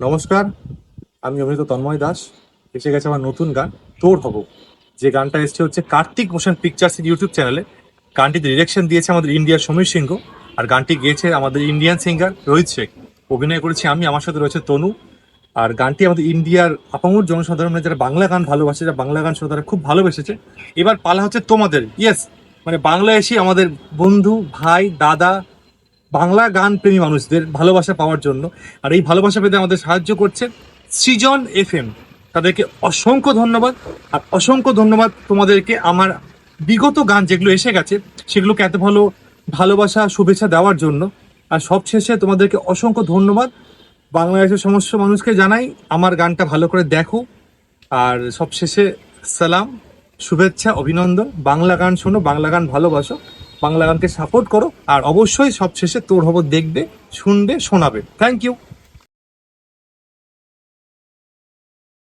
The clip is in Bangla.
নমস্কার, আমি অভিনেতা তন্ময় দাস। এসে গেছে আমার নতুন গান, তোর হব। যে গানটা এসছে হচ্ছে কার্তিক মোশন পিকচার্স ইউটিউব চ্যানেলে গানটিতে ডিরেকশন দিয়েছে আমাদের ইন্ডিয়ার সমীর সিংহ, আর গানটি গেয়েছে আমাদের ইন্ডিয়ান সিঙ্গার রোহিত শেখ। অভিনয় করেছি আমি, আমার সাথে রয়েছে তনু। আর গানটি আমাদের ইন্ডিয়ার আপামর জনসাধারণের যারা বাংলা গান ভালোবাসে, যারা বাংলা গান শ্রোতারা খুব ভালোবেসেছে। এবার পালা হচ্ছে তোমাদের। ইয়েস মানে বাংলা এসে আমাদের বন্ধু, ভাই, দাদা বাংলা গান প্রেমী মানুষদের ভালোবাসা পাওয়ার জন্য। আর এই ভালোবাসা পেতে আমাদের সাহায্য করছে সৃজন এফ এম তাদেরকে অসংখ্য ধন্যবাদ। আর অসংখ্য ধন্যবাদ তোমাদেরকে আমার বিগত গান যেগুলো এসে গেছে, সেগুলোকে এত ভালো ভালোবাসা, শুভেচ্ছা দেওয়ার জন্য। আর সবশেষে তোমাদেরকে অসংখ্য ধন্যবাদ। বাংলাদেশের সমস্ত মানুষকে জানাই আমার গানটা ভালো করে দেখো। আর সবশেষে সালাম, শুভেচ্ছা, অভিনন্দন। বাংলা গান শোনো, বাংলা গান ভালোবাসো। বাংলা গানকে সাপোর্ট করো আর অবশ্যই সবশেষে তোর হব দেখবে শুনবে শোনাবে। Thank you